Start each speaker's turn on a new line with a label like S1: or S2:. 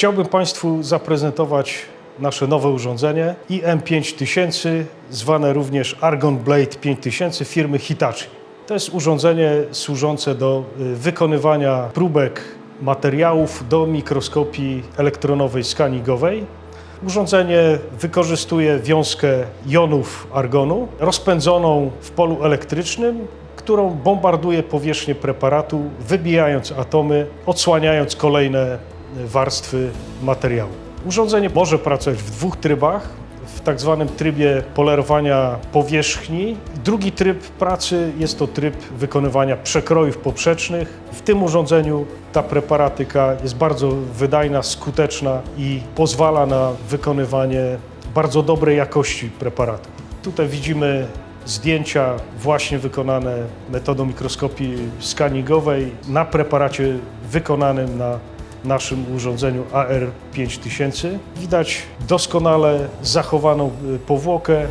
S1: Chciałbym Państwu zaprezentować nasze nowe urządzenie IM5000, zwane również Argon Blade 5000 firmy Hitachi. To jest urządzenie służące do y, wykonywania próbek materiałów do mikroskopii elektronowej skanningowej. Urządzenie wykorzystuje wiązkę jonów argonu rozpędzoną w polu elektrycznym, którą bombarduje powierzchnię preparatu, wybijając atomy, odsłaniając kolejne warstwy materiału. Urządzenie może pracować w dwóch trybach. W tak zwanym trybie polerowania powierzchni. Drugi tryb pracy jest to tryb wykonywania przekrojów poprzecznych. W tym urządzeniu ta preparatyka jest bardzo wydajna, skuteczna i pozwala na wykonywanie bardzo dobrej jakości preparatu. Tutaj widzimy zdjęcia właśnie wykonane metodą mikroskopii skanningowej na preparacie wykonanym na naszym urządzeniu AR5000. Widać doskonale zachowaną y, powłokę,